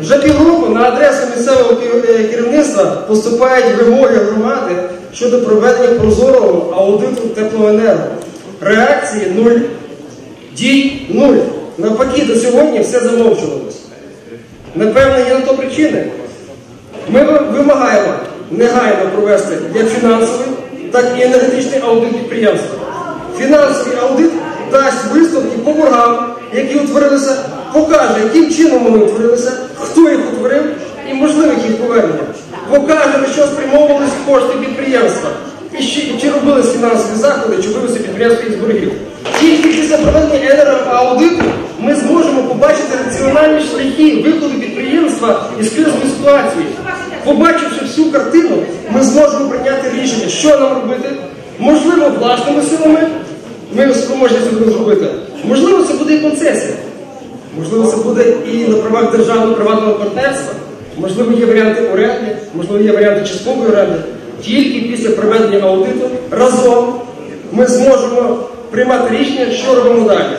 Вже півроку на адресу місцевого е, керівництва поступають вимоги громади щодо проведення прозорого аудиту теплоенерго. Реакції нуль, дій нуль. Навпаки, до сьогодні все замовчувалось. Напевно, є на то причини. Ми вимагаємо негайно провести як фінансовий, так і енергетичний аудит підприємства. Фінансовий аудит дасть висновки по боргам, які утворилися, покаже, яким чином вони утворилися, хто їх утворив і можливих їх повернення. Покаже, на що спрямовувалися кошти підприємства. І чи робились фінансові заходи, чи вивести підприємство із боргів. Тільки після проведення енергоаудиту ми зможемо побачити раціональні шляхи виходу підприємства із кризової ситуації. Побачивши всю картину, ми зможемо прийняти рішення, що нам робити. Можливо, власними силами ми спроможні це зробити. Можливо, це буде і концесія. Можливо, це буде і на правах державно-приватного партнерства. Можливо, є варіанти оренди, можливо, є варіанти часткової оренди. Тільки після проведення аудиту разом ми зможемо приймати рішення, що робимо далі.